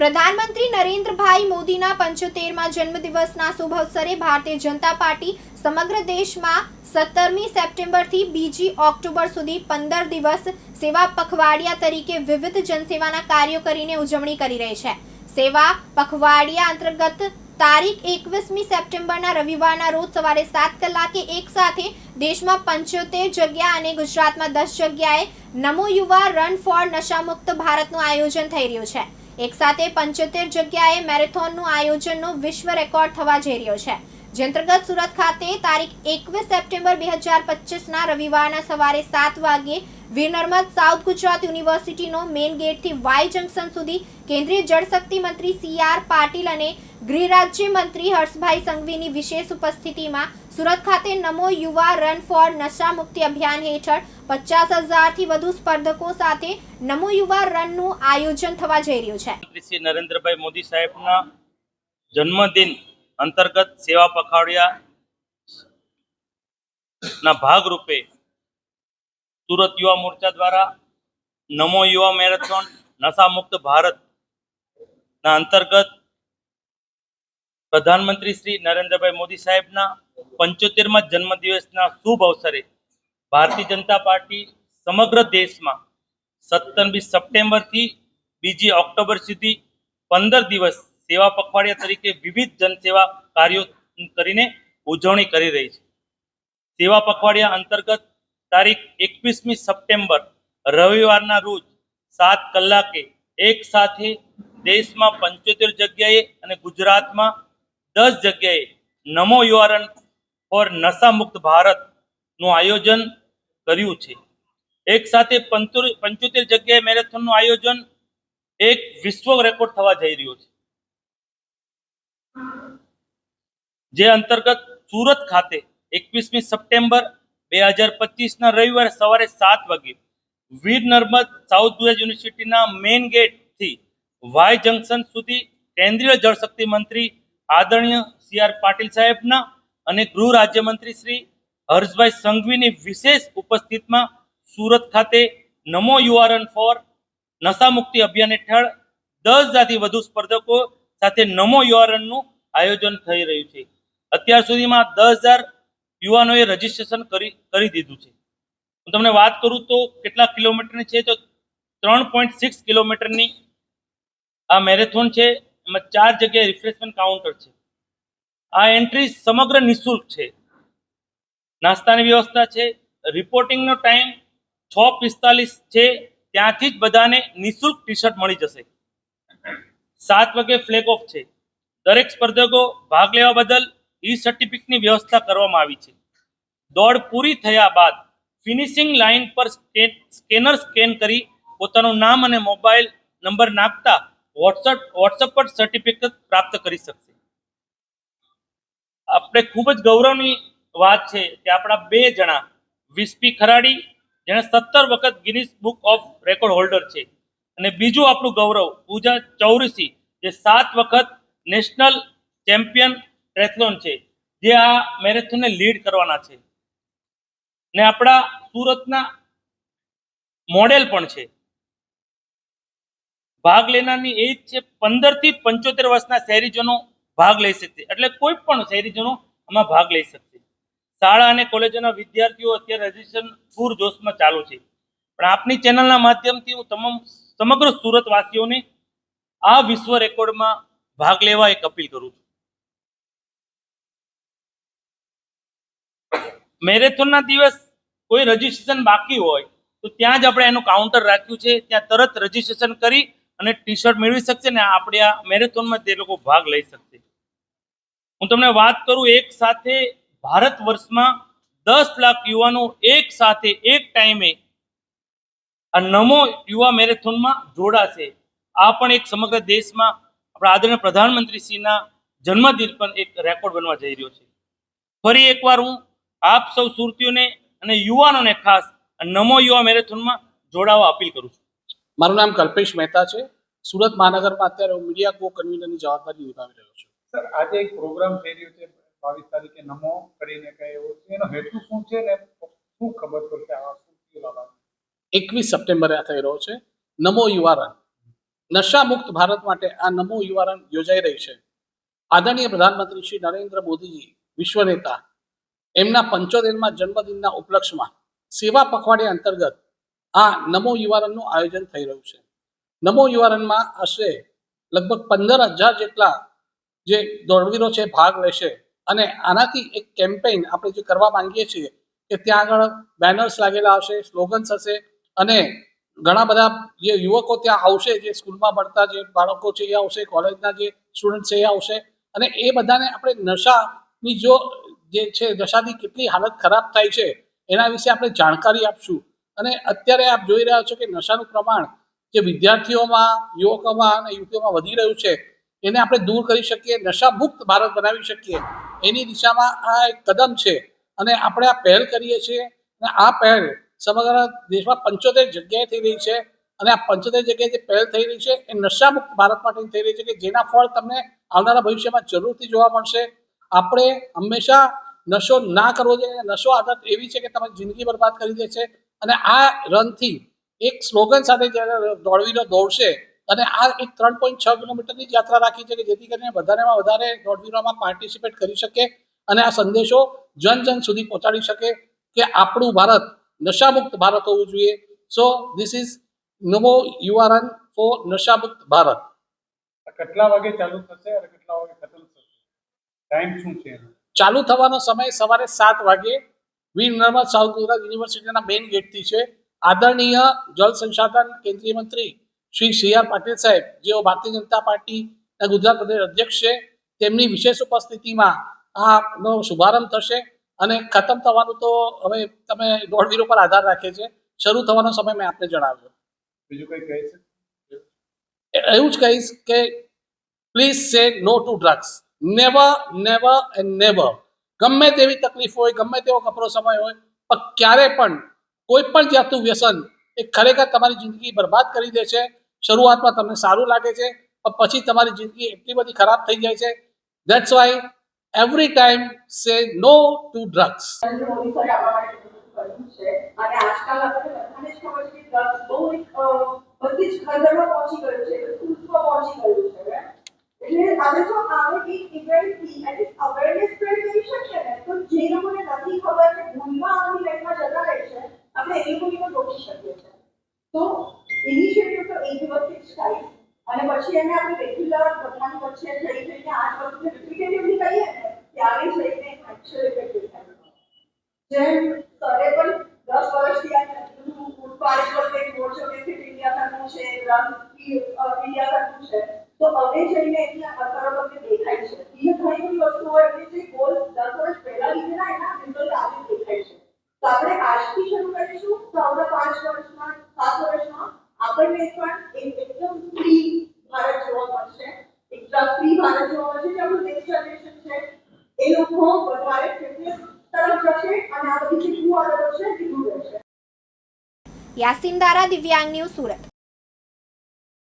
પ્રધાનમંત્રી નરેન્દ્રભાઈ મોદીના પંચોતેરમાં જન્મદિવસના શુભ અવસરે ભારતીય જનતા પાર્ટી સમગ્ર દેશમાં સત્તરમી સપ્ટેમ્બરથી બીજી ઓક્ટોબર સુધી પંદર દિવસ સેવા પખવાડિયા તરીકે વિવિધ જનસેવાના કાર્યો કરીને ઉજવણી કરી રહી છે. સેવા પખવાડિયા અંતર્ગત તારીખ એકવીસમી સપ્ટેમ્બરના રવિવારના રોજ સવારે સાત કલાકે એક સાથે દેશમાં પંચોતેર જગ્યા અને ગુજરાતમાં દસ જગ્યાએ નમો યુવા રન ફોર નશામુક્ત ભારતનું આયોજન થઈ રહ્યું છે. એક સાથે પંચોતેર જગ્યાએ મેરેથોનનું આયોજનનો વિશ્વ રેકોર્ડ થવા જઈ રહ્યો છે. જે અંતર્ગત સુરત ખાતે તારીખ એકવીસ સપ્ટેમ્બર બે હજાર પચીસના રવિવારના સવારે સાત વાગ્યે વીર સાઉથ ગુજરાત યુનિવર્સિટીનો મેઇન ગેટથી વાય જંકશન સુધી કેન્દ્રીય જળશક્તિ મંત્રી સી આર પાટીલ અને ગૃહ રાજ્ય મંત્રી હર્ષભાઈ સંઘવીની વિશેષ ઉપસ્થિતિમાં સુરત ખાતે નમો યુવા રન ફોર નશા મુક્તિ અભિયાન હેઠળ પચાસ હજારથી વધુ સ્પર્ધકો સાથે નમો યુવા રનનું આયોજન થવા જઈ રહ્યું છે. શ્રી નરેન્દ્રભાઈ મોદી સાહેબના જન્મદિન અંતર્ગત સેવા પખવાડિયા ના ભાગરૂપે સુરત યુવા મોરચા દ્વારા નમો યુવા મેરેથોન નશા મુક્ત ભારત ના અંતર્ગત પ્રધાનમંત્રી શ્રી નરેન્દ્રભાઈ મોદી સાહેબના પંચોતેરમાં જન્મદિવસના શુભ અવસરે ભારતીય જનતા પાર્ટી સમગ્ર દેશમાં સત્તરમી સપ્ટેમ્બરથી બીજી ઓક્ટોબર સુધી પંદર દિવસ સેવા પખવાડિયા તરીકે વિવિધ જનસેવા કાર્યો કરીને ઉજવણી કરી રહી છે. સેવા પખવાડિયા અંતર્ગત તારીખ એકવીસમી સપ્ટેમ્બર, રવિવારના રોજ સાત કલાકે એક સાથે દેશમાં પંચોતેર જગ્યાએ અને ગુજરાતમાં દસ જગ્યાએ નમો યુવારન ફોર નશા મુક્ત ભારતનું આયોજન કર્યું છે. એક સાથે પંચોતેર જગ્યાએ મેરેથોનનું આયોજન એક વિશ્વ રેકોર્ડ થવા જઈ રહ્યો છે. જે અંતર્ગત સુરત ખાતે એકવીસમી સપ્ટેમ્બર બે હજાર પચીસના રવિવારે સવારે સાત વાગે વીર નર્મદ સાઉથ ગુજરાત યુનિવર્સિટીના મેઇન ગેટથી વાય જંકશન સુધી કેન્દ્રીય જળશક્તિ મંત્રી આદરણીય સી આર પાટીલ સાહેબના અને ગૃહ રાજ્યમંત્રી શ્રી હર્ષભાઈ સંઘવીની વિશેષ ઉપસ્થિતમાં સુરત ખાતે નમો યુવારન ફોર નશામુક્તિ અભિયાન હેઠળ દસ હજારથી વધુ સ્પર્ધકો સાથે નમો યુવારનનું આયોજન થઈ રહ્યું છે. અત્યાર સુધીમાં દસ હજાર યુવાનોએ રજીસ્ટ્રેશન કરી કરી દીધું છે. હું તમને વાત કરું તો કેટલા કિલોમીટરની છે? તો ત્રણ પોઈન્ટ સિક્સ કિલોમીટરની આ મેરેથોન છે. એમાં ચાર જગ્યાએ રિફ્રેશમેન્ટ કાઉન્ટર છે. આ એન્ટ્રી સમગ્ર નિઃશુલ્ક છે. નાસ્તાની વ્યવસ્થા છે. રિપોર્ટિંગનો ટાઈમ છ પિસ્તાલીસ છે. ત્યાંથી જ બધાને નિઃશુલ્ક ટી શર્ટ મળી જશે. સાત વાગે ફ્લેગ ઓફ છે. દરેક સ્પર્ધકો ભાગ લેવા બદલ ઈ સર્ટિફિકેટની વ્યવસ્થા કરવામાં આવી છે. દોડ પૂરી થયા બાદ ફિનિશિંગ લાઇન પર સ્કેનર સ્કેન કરી પોતાનું નામ અને મોબાઈલ નંબર નાખતા વોટ્સઅપ વોટ્સઅપ પર સર્ટિફિકેટ પ્રાપ્ત કરી શકશે. આપણે ખૂબ જ ગૌરવની વાત છે કે આપણા બે જણા વિસ્પી ખરાડી, જેણે સત્તર વખત Guinness book of record holder છે. અને બીજું આપણું ગૌરવ પૂજા ચૌરસી, જે સાત વખત નેશનલ ચેમ્પિયન ટ્રેથલોન છે, જે આ મેરેથોનને લીડ કરવાના છે. ને આપણા સુરતના મોડેલ પણ છે. ભાગ લેનારની એજ છે પંદરથી પંચોતેર વર્ષના શહેરીજનો ભાગ લઈ શકશે. એટલે કોઈ પણ શહેરીજનો આમાં ભાગ લઈ શકશે. શાળા અને કોલેજોના વિદ્યાર્થીઓ અત્યારે રજીસ્ટ્રેશન પૂર જોશમાં ચાલુ છે. પણ આપની ચેનલના માધ્યમથી હું તમામ સમગ્ર સુરતવાસીઓને આ વિશ્વ રેકોર્ડમાં ભાગ લેવા એક અપીલ કરું છું. મેરેથોનના દિવસ કોઈ રજીસ્ટ્રેશન બાકી હોય, તો ત્યાં જ આપણે એનું કાઉન્ટર રાખ્યું છે. ત્યાં તરત રજીસ્ટ્રેશન કરી અને ટી શર્ટ મેળવી શકશે ને આપણે આ મેરેથોનમાં તે લોકો ભાગ લઈ શકશે. હું તમને વાત કરું એક સાથે ભારત વર્ષમાં દસ લાખ યુવાનો એક સાથે એક ટાઈમે આ નમો યુવા મેરેથોનમાં જોડાશે. આ પણ એક સમગ્ર દેશમાં આપણા આદરણીય પ્રધાનમંત્રીશ્રીના જન્મદિન પણ એક રેકોર્ડ બનવા જઈ રહ્યો છે. ફરી એકવાર હું આપ સૌ સુરતીઓને અને યુવાનોને ખાસ નમો યુવા મેરેથોનમાં જોડાવા અપીલ કરું છું. મારું નામ કલ્પેશ મહેતા છે. સુરત મહાનગરમાં અત્યારે હું મીડિયા કો કન્વીનરની જવાબદારી નિભાવી રહ્યો છું. સર આજે એક પ્રોગ્રામ થઈ રહ્યો છે બાવીસ તારીખે નમો કરીને એવો છે? એનો હેતુ શું છે ને શું ખબર પડશે આ શું એકવીસ સપ્ટેમ્બરે આ થઈ રહ્યો છે. નમો યુવારન નશા મુક્ત ભારત માટે આ નમો યુવારન યોજાઈ રહી છે. આદરણીય પ્રધાનમંત્રી શ્રી નરેન્દ્ર મોદીજી વિશ્વ નેતા એમના પંચોતેરમાં જન્મદિનના ઉપલક્ષમાં સેવા પખવાડિયા અંતર્ગત આ નમો યુવારનનું આયોજન થઈ રહ્યું છે. નમો યુવારનમાં આશરે લગભગ પંદર હજાર જેટલા જે દોડવીરો છે ભાગ લેશે અને આનાથી એક કેમ્પેઇન આપણે જે કરવા માંગીએ છીએ કે ત્યાં આગળ બેનર્સ લાગેલા હશે સ્લોગન્સ હશે અને ઘણા બધા જે યુવકો ત્યાં આવશે, જે સ્કૂલમાં ભણતા જે બાળકો છે એ આવશે કોલેજના જે સ્ટુડન્ટ છે એ આવશે અને એ બધાને આપણે નશાની જો જે છે નશાની કેટલી હાલત ખરાબ થાય છે, એના વિશે આપણે જાણકારી આપશું. અને અત્યારે આપ જોઈ રહ્યા છો કે નશાનું પ્રમાણ જે વિદ્યાર્થીઓમાં, યુવકોમાં અને યુવતીઓમાં વધી રહ્યું છે, એને આપણે દૂર કરી શકીએ નશા મુક્ત ભારત બનાવી શકીએ. એની દિશામાં આ એક કદમ છે. અને આપણે આ પહેલ કરીએ છીએ. અને આ પહેલ સમગ્ર દેશમાં પંચોતેર જગ્યાએ થઈ રહી છે. અને આ પંચોતેર જગ્યાએ જે પહેલ થઈ રહી છે, એ નશામુક્ત ભારત માટે થઈ રહી છે કે જેના ફળ તમને આવનારા ભવિષ્યમાં જરૂરથી જોવા મળશે. આપણે હંમેશા નશો ના કરવો જોઈએ નશો આદત એવી છે કે તમારી જિંદગી બરબાદ કરી દે છે અને આ રનથી એક સ્લોગન સાથે જ્યારે દોડવીરો દોડશે અને આ એક ત્રણ પોઈન્ટ છ કિલોમીટરની યાત્રા રાખી છે કે જેથી કરીને વધારેમાં વધારે દોડવીરોમાં પાર્ટિસિપેટ કરી શકે અને આ સંદેશો જન જન સુધી પહોંચાડી શકે કે આપણું ભારત નશામુક્ત ભારત હોવું જોઈએ. સો ધીસ ઇઝ નવો યુઆરએન ફોર નશામુક્ત ભારત. કેટલા વાગે ચાલુ થશે અને કેટલા વાગે ખતમ ટાઈમ શું છે ચાલુ થવાનો સમય સવારે સાત વાગે વીર નર્મદ સાઉથ ગુજરાત યુનિવર્સિટીના મેઇન ગેટથી છે. આદરણીય જળ સંસાધન કેન્દ્રીય મંત્રી શ્રી સી આર પાટીલ સાહેબ જેઓ ભારતીય જનતા પાર્ટીના ગુજરાત પ્રદેશ અધ્યક્ષ છે તેમની વિશેષ ઉપસ્થિતિમાં આનો શુભારંભ થશે અને ખતમ થવાનું તો હવે તમે દોડવીરો પર આધાર રાખે છે. શરૂ થવાનો સમય મેં આપને જણાવ્યો. બીજું કંઈ કહે છે? એવું જ કહીશ કે please say no to drugs never never and never ગમે તેવી તકલીફ હોય, ગમે તેવો કપરો સમય હોય, પણ ક્યારે પણ કોઈ પણ જાતનું વ્યસન એ ખરેખર તમારી જિંદગી બરબાદ કરી દે છે, શરૂઆતમાં તમને સારું લાગે છે, પણ પછી તમારી જિંદગી એટલી બધી ખરાબ થઈ જાય છે. ધેટ્સ વાય એવરી ટાઈમ સે નો ટુ ડ્રગ્સ બધું જ ઘરમાં પહોંચી ગયું છે સ્કૂલ્સમાં પહોંચી ગયું છે. એટલે હવે જો આવે એક ઇવેન્ટથી એટલીસ્ટ અવેરનેસ સ્પ્રેડ કરી શકીએ ને, તો જે લોકોને નથી ખબર કે ભૂલમાં આવી લાઈફમાં જતા રહે છે, આપણે એ લોકોને રોકી શકીએ છીએ. તો ઇનિશિયેટિવ તો એક દિવસથી જ થાય. અને પછી એને આપણે રેગ્યુલર બધાની વચ્ચે જઈ જઈને આઠ વખતે રિપીટેટિવલી કહીએ ને ત્યારે જઈને એકચ્યુઅલ ઇફેક્ટિવ જેમ સરે પણ દસ વર્ષથી આ બધું પાર્ટ પર એક મોટો ઇન્ડિયા કરવું છે રન ઇન્ડિયા કરવું છે તો હવે જઈને એની અસરો તમને દેખાય છે. એ ઘણી બધી વસ્તુઓ એટલે જે ગોલ દસ વર્ષ પહેલા લીધેલા એના રિઝલ્ટ આજે દેખાય છે. તો આપણે આજથી શરૂ કરીશું તો આવતા પાંચ વર્ષમાં, સાત વર્ષમાં. આપણને પણ એક એકદમ ફ્રી ભારત જોવા મળશે. એકદમ ફ્રી ભારત જોવા મળશે જે આપણું નેક્સ્ટ જનરેશન છે. એ લોકો વધારે ફિટનેસ તરફ જશે અને આ બધી જે કુઆદતો છે એ દૂર રહેશે. યાસીન દારા દિવ્યાંગ ન્યૂઝ સુરત.